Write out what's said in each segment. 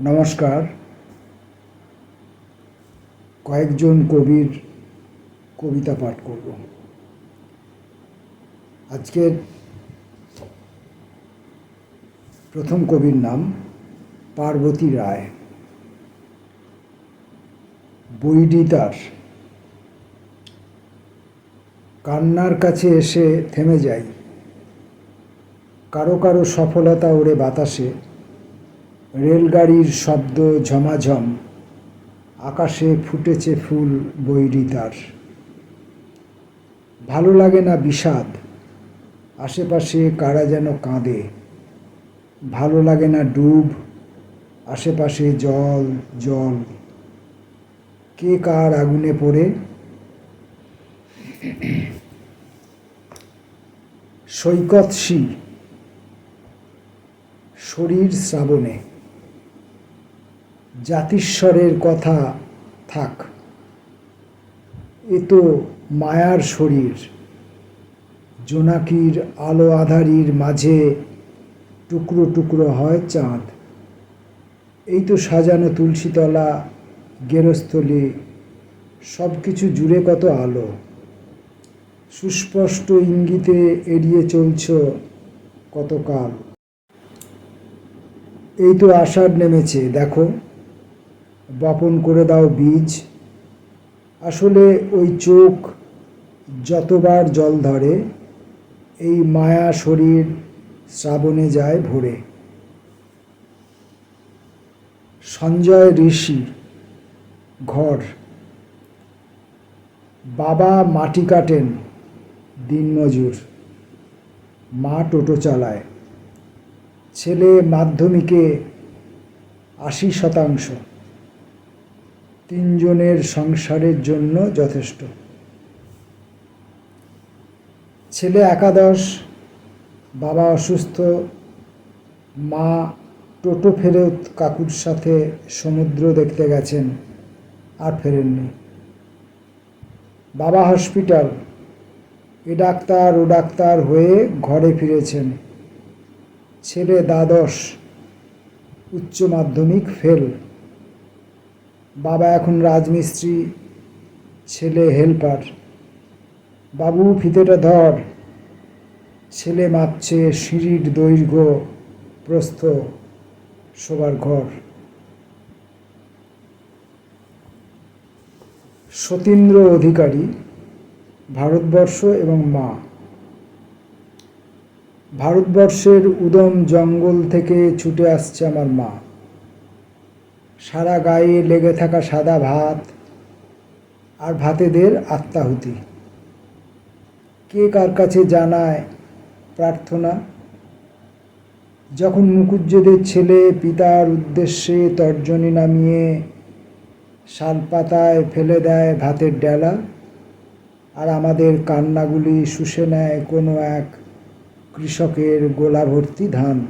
নমস্কার। কয়েকজন কবির কবিতা পাঠ করব। আজকের প্রথম কবির নাম পার্বতী রায়। বইটি তার। কান্নার কাছে এসে থেমে যাই কারও কারও সফলতা ওড়ে বাতাসে। রেলগাড়ির শব্দ ঝমাঝম, আকাশে ফুটেছে ফুল বৈরি তার ভালো লাগে না বিষাদ, আশেপাশে কারা যেন কাঁদে। ভালো লাগে না ডুব, আশেপাশে জল জল। কে কার আগুনে পড়ে? সৈকত সি, শরীর শ্রাবণে। জাতিস্বরের কথা থাক। এ তো মায়ার শরীর। জোনাকির আলো আধারির মাঝে টুকরো টুকরো হয় চাঁদ। এই তো সাজানো তুলসীতলা, গেরস্থলী সব কিছু জুড়ে কত আলো। সুস্পষ্ট ইঙ্গিতে এড়িয়ে চলছ কতকাল। এই তো আষাঢ় নেমেছে, দেখো। বপন করে দাও বীজ। আসলে ওই চোখ যতবার জল ধরে, এই মায়া শরীর শ্রাবণে যায় ভরে। সঞ্জয় ঋষি, ঘর। বাবা মাটি কাটেন দিনমজুর মা টোটো চালায়। ছেলে মাধ্যমিকে আশি শতাংশ। তিনজনের সংসারের জন্য যথেষ্ট। ছেলে একাদশ বাবা অসুস্থ, মা টোটো ফেরত কাকুর সাথে সমুদ্র দেখতে গেছেন, আর ফেরেননি। বাবা হসপিটাল, এ ডাক্তার ও ডাক্তার হয়ে ঘরে ফিরেছেন। ছেলে দ্বাদশ, উচ্চ মাধ্যমিক ফেল। বাবা এখন রাজমিস্ত্রি, ছেলে হেল্পার বাবু, ফিতেটা ধর। ছেলে মাপছে সিঁড়ির দৈর্ঘ্য, প্রস্থ, শোবার ঘর। সতীন্দ্র অধিকারী, ভারতবর্ষ এবং মা। ভারতবর্ষের উদম জঙ্গল থেকে ছুটে আসছে আমার মা। সারা গায়ে লেগে থাকা সাদা ভাত আর ভাতেদের আত্মাহুতি। কে কার কাছে জানায় প্রার্থনা? যখন মুকুজ্জদের ছেলে পিতার উদ্দেশ্যে তর্জনী নামিয়ে শালপাতায় ফেলে দেয় ভাতের ডেলা আর আমাদের কান্নাগুলি শুষে নেয় কোনো এক কৃষকের গোলা ভর্তি ধান।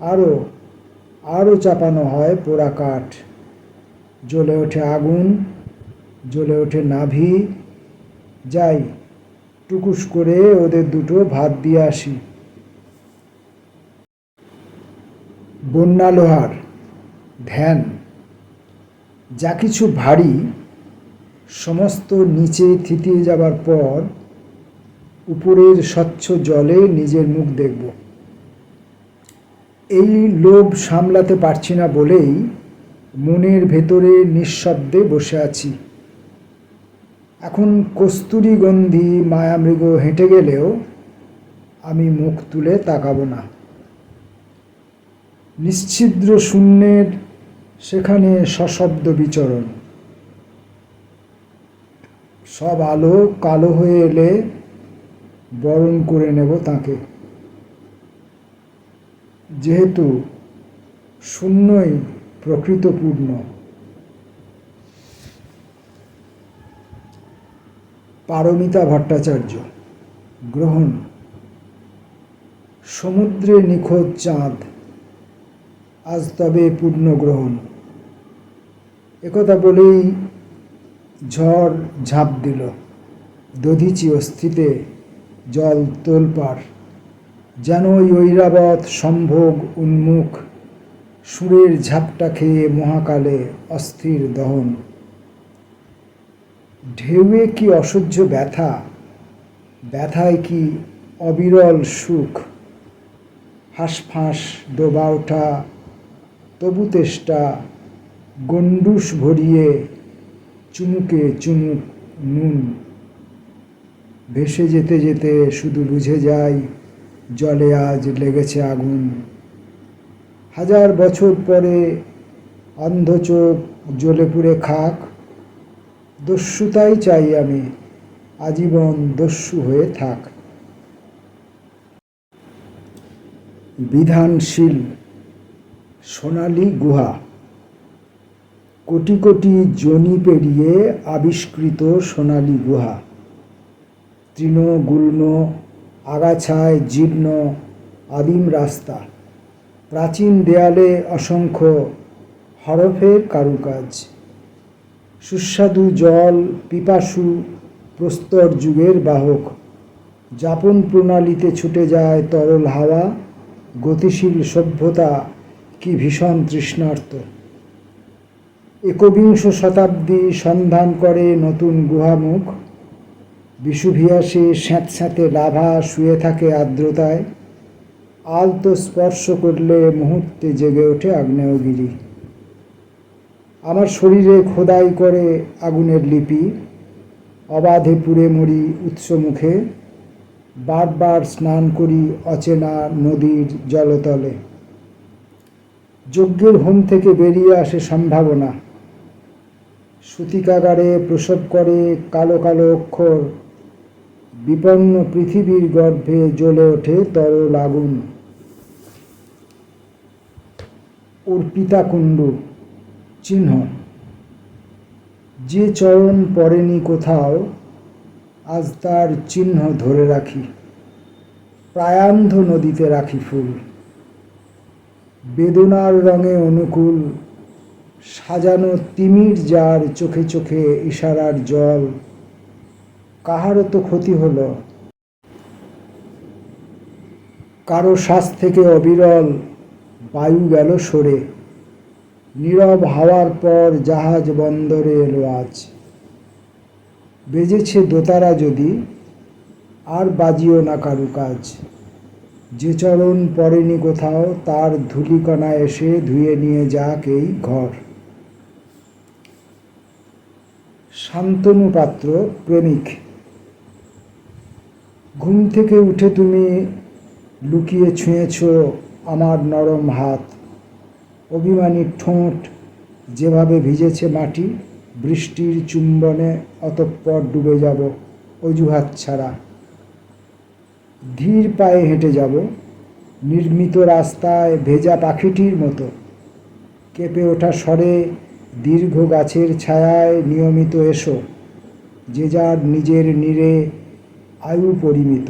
আরও আরও চাপানো হয় পোড়া কাঠ। জ্বলে ওঠে আগুন, জ্বলে ওঠে নাভি। যাই, টুকুস করে ওদের দুটো ভাত দিয়ে আসি। বন্যা লোহার, ধ্যান। যা কিছু ভারী, সমস্ত নিচে থিতিয়ে যাবার পর উপরের স্বচ্ছ জলে নিজের মুখ দেখব। এই লোভ সামলাতে পারছি না বলেই মনের ভেতরে নিঃশব্দে বসে আছি। এখন কস্তুরী গন্ধি মায়ামৃগ হেঁটে গেলেও আমি মুখ তুলে তাকাবো না। নিশ্ছিদ্র শূন্যের সেখানে সশব্দ বিচরণ। সব আলো কালো হয়ে এলে বরণ করে নেব তাকে। যেহেতু শূন্যই প্রকৃতপূর্ণ। পারমিতা ভট্টাচার্য, গ্রহণ। সমুদ্রে নিখোঁজ চাঁদ, আজ তবে পূর্ণ গ্রহণ একথা বলেই ঝড় ঝাঁপ দিল। দধিচি অস্থিতে জল তোলপাড়। যেন ঐরাবত সম্ভোগ উন্মুখ, সুরের ঝাপটা খেয়ে মহাকালে অস্থির দহন। ঢেউয়ে কি অসহ্য ব্যথা, ব্যথায় কি অবিরল সুখ? হাঁসফাঁস ডোবা ওঠা, তবু তেষ্টা গন্ডুস ভরিয়ে চুমুকে চুমুক নুন। ভেসে যেতে যেতে শুধু বুঝে যাই জলে আজ লেগেছে আগুন। হাজার বছর পরে অন্ধ চোখ জ্বলে পুড়ে খাক। দস্যুতাই চাই আমি, আজীবন দস্যু হয়ে থাক। বিধানশীল সোনালী গুহা। কোটি কোটি জনি পেরিয়ে আবিষ্কৃত সোনালী গুহা। তৃণ গুল্ম আগাছায় জীর্ণ আদিম রাস্তা। প্রাচীন দেয়ালে অসংখ্য হরফের কারুকাজ। সুস্বাদু জল, পিপাসু, প্রস্তর যুগের বাহক। যাপন প্রণালীতে ছুটে যায় তরল হাওয়া। গতিশীল সভ্যতা কি ভীষণ তৃষ্ণার্ত। একবিংশ শতাব্দী সন্ধান করে নতুন গুহামুখ। বিষুভিয়াসে স্যাঁতস্যাঁতে লাভা শুয়ে থাকে আর্দ্রতায়। আলতো স্পর্শ করলে মুহূর্তে জেগে ওঠে আগ্নেয়গিরি। আমার শরীরে খোদাই করে আগুনের লিপি। অবাধে পুড়ে মরি উৎস মুখে। বারবার স্নান করি অচেনা নদীর জলতলে। যজ্ঞের হোম থেকে বেরিয়ে আসে সম্ভাবনা। সুতিকাগারে প্রসব করে কালো কালো অক্ষর। বিপন্ন পৃথিবীর গর্ভে জ্বলে ওঠে তরল আগুন অর্পিতা কুণ্ডু চিহ্ন। যে চরণ পড়েনি কোথাও, আজ তার চিহ্ন ধরে রাখি। প্রায়ান্ধ নদীতে রাখি ফুল। বেদনার রঙে অনুকূল, সাজানো তিমির যার চোখে চোখে ইশারার জল। কাহারও তো ক্ষতি হলো। কারও শ্বাস থেকে অবিরল, বায়ু গেল সরে। নীরব হাওয়ার পর জাহাজ বন্দরে এলো আজ। বেজেছে দোতারা যদি, আর বাজিও না কারু কাজ। যে চরণ পড়েনি কোথাও, তার ধুলিকণা এসে ধুয়ে নিয়ে যাক এই ঘর। শান্তনু পাত্র, প্রেমিক। ঘুম থেকে উঠে তুমি লুকিয়ে ছুঁয়েছ আমার নরম হাত। অভিমানী ঠোঁট যেভাবে ভিজেছে মাটি, বৃষ্টির চুম্বনে অতঃপর ডুবে যাব অজুহাত ছাড়া। ধীর পায়ে হেঁটে যাব, নির্মিত রাস্তায় ভেজা পাখিটির মতো। কেঁপে ওঠা স্বরে দীর্ঘ গাছের ছায়ায় নিয়মিত এসো, যে যার নিজের নীরে আয়ু পরিমিত।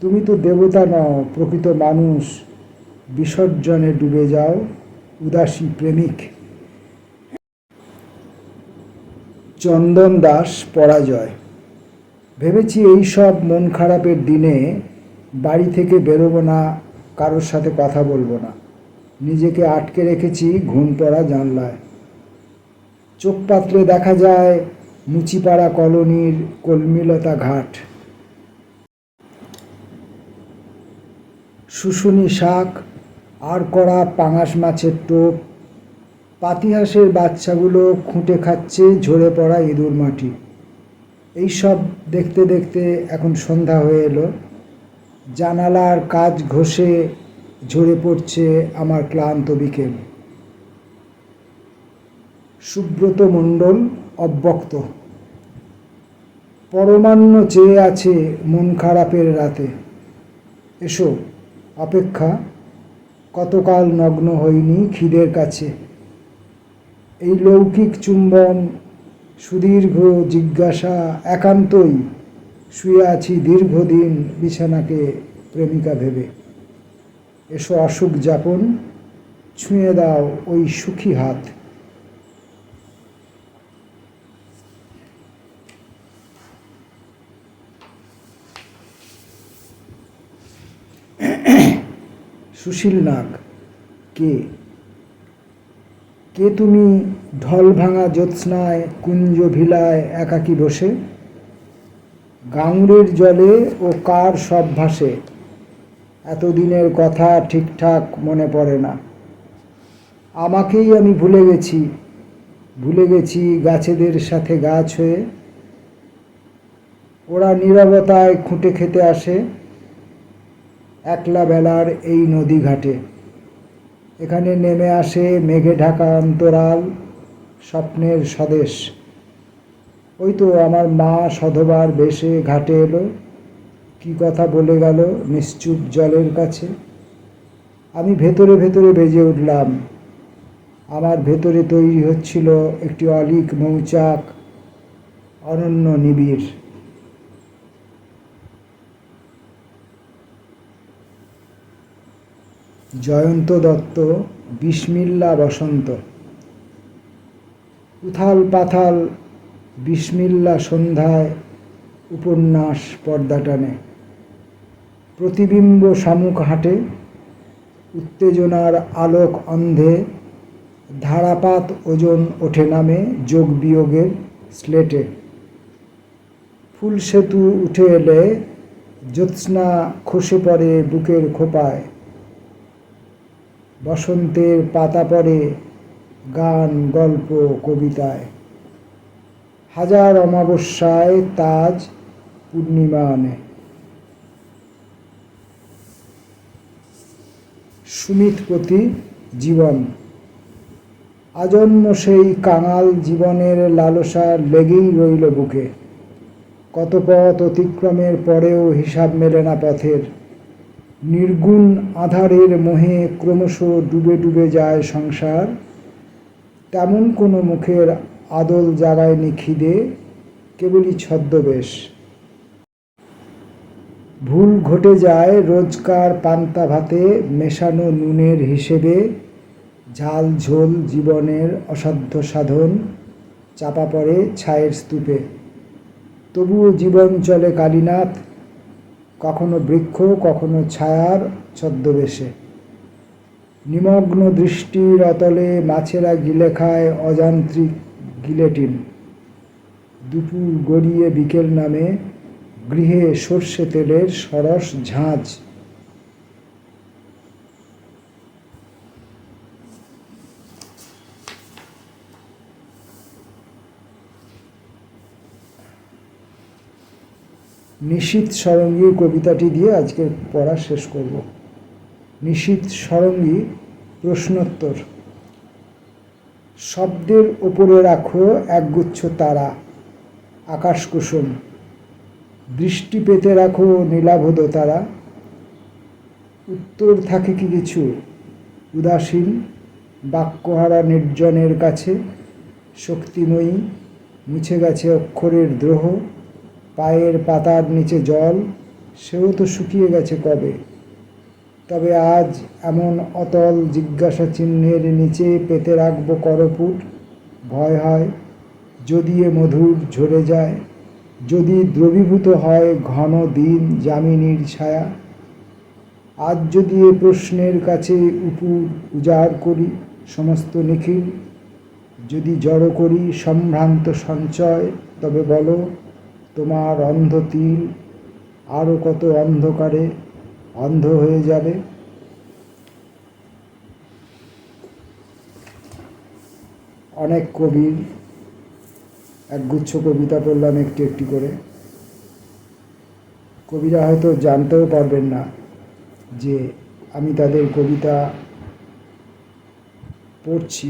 তুমি তো দেবতা নও, প্রকৃত মানুষ। বিসর্জনে ডুবে যাও, উদাসী প্রেমিক। চন্দন দাস পরাজয়। ভেবেছি এই সব মন খারাপের দিনে বাড়ি থেকে বেরোবো না, কারোর সাথে কথা বলব না। নিজেকে আটকে রেখেছি ঘুম পড়া জানলায়। চোখ পাতলে দেখা যায় মুচিপাড়া কলোনির কলমিলতা ঘাট। শুশুনি শাক আর করা পাঙাশ মাছের টোপ, পাতিহাঁসের বাচ্চাগুলো খুঁটে খাচ্ছে ঝরে পড়া ইঁদুর মাটি। এইসব দেখতে দেখতে এখন সন্ধ্যা হয়ে এলো। জানালার কাজ ঘষে ঝরে পড়ছে আমার ক্লান্ত বিকেল। সুব্রত মণ্ডল অব্যক্ত। পরমান্ন চেয়ে আছে মন খারাপের রাতে। এসো, অপেক্ষা, কতকাল নগ্ন হইনি খিদের কাছে। এই লৌকিক চুম্বন, সুদীর্ঘ জিজ্ঞাসা একান্তই শুয়ে আছি দীর্ঘদিন বিছানাকে প্রেমিকা ভেবে। এসো অসুখ যাপন, ছুঁয়ে দাও ওই সুখী হাত। সুশীল নাগ, কে? কে তুমি ঢল ভাঙা জ্যোৎস্নায়, কুঞ্জ ভিলায় একাকী বসে? গাঙুরের জলে ও কার সব ভাসে? এতদিনের কথা ঠিকঠাক মনে পড়ে না। আমাকেই আমি ভুলে গেছি ভুলে গেছি গাছেদের সাথে গাছ হয়ে ওরা নীরবতায় খুঁটে খেতে আসে। একলা বেলার এই নদী ঘাটে। এখানে নেমে আসে মেঘে ঢাকা অন্তরাল স্বপ্নের স্বদেশ। ওই তো আমার মা সধবার বেশে ঘাটে এলো। কি কথা বলে গেল নিশ্চুপ জলের কাছে। আমি ভেতরে ভেতরে বেজে উঠলাম। আমার ভেতরে তৈরি হচ্ছিল একটি অলিক মৌচাক, অনন্য নিবিড়। জয়ন্ত দত্ত, বিসমিল্লা বসন্ত। উথাল পাথাল, বিসমিল্লা সন্ধ্যায় উপন্যাস পর্দা টানে। প্রতিবিম্ব শামুক হাটে, উত্তেজনার আলোক অন্ধে, ধারাপাত ওজন ওঠে নামে যোগ বিয়োগের স্লেটে। ফুল সেতু উঠে এলে জ্যোৎস্না খসে পড়ে বুকের খোপায়। বসন্তের পাতা পড়ে গান, গল্প, কবিতায়। হাজার অমাবস্যায় তাজ পূর্ণিমা আনে। সুমিতপতি জীবন। আজন্ম সেই কাঙাল জীবনের লালসা লেগেই রইল বুকে। কত পথ অতিক্রমের পরেও হিসাব মেলে না পথের। নির্গুণ আধারের মোহে ক্রমশ ডুবে ডুবে যায় সংসার। তেমন কোনো মুখের আদল জাগায়নি খিদে, কেবলই ছদ্মবেশ। ভুল ঘটে যায় রোজকার পান্তা ভাতে, মেশানো নুনের হিসেবে, ঝাল ঝোল জীবনের অসাধ্য সাধন, চাপা পড়ে ছায়ের স্তূপে। তবুও জীবন চলে কালীনাথ কখনো বৃক্ষ, কখনো ছায়ার ছদ্মবেশে। নিমগ্ন দৃষ্টির অতলে মাছেরা গিলে খায় অযান্ত্রিক গিলেটিন। দুপুর গড়িয়ে বিকেল নামে গৃহে সর্ষে তেলের সরস ঝাঁঝ নিশীত সরঙ্গী কবিতাটি দিয়ে আজকের পড়া শেষ করব। নিশীত সরঙ্গী প্রশ্নোত্তর। শব্দের ওপরে রাখো একগুচ্ছ তারা আকাশ কুসুম দৃষ্টি পেতে রাখো নীলাভদ তারা। উত্তর থাকে কি কিছু? উদাসীন, বাক্যহারা নির্জনের কাছে, শক্তিময়ী, মুছে গেছে অক্ষরের দ্রোহ। পায়ের পাতার নিচে জল, সেও তো শুকিয়ে গেছে কবে? তবে আজ এমন অতল জিজ্ঞাসা চিহ্নের নিচে পেতে রাখব করপুট ভয় হয় যদি এ মধুর ঝরে যায়, যদি দ্রবীভূত হয় ঘন দিন যামিনীর ছায়া। আজ যদি এ প্রশ্নের কাছে উপুর উজাড় করি সমস্ত নিখিল, যদি জড়ো করি সম্ভ্রান্ত সঞ্চয়, তবে বলো তোমার অন্ধ তিল আরও কত অন্ধকারে অন্ধ হয়ে যাবে? অনেক কবির, একগুচ্ছ কবিতা পড়লাম একটি একটি করে। কবিরা হয়তো জানতেও পারবেন না যে আমি তাদের কবিতা পড়ছি,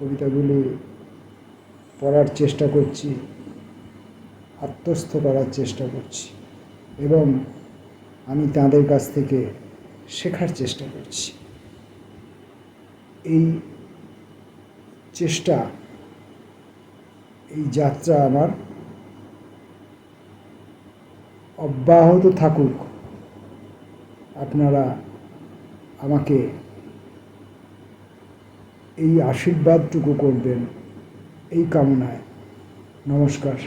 কবিতাগুলি পড়ার চেষ্টা করছি। আত্মস্থ করার চেষ্টা করছি এবং আমি তাদের কাছ থেকে শেখার চেষ্টা করছি। এই চেষ্টা, এই যাত্রা আমার অব্যাহত থাকুক, আপনারা আমাকে এই আশীর্বাদটুকু করবেন এই কামনায়। নমস্কার।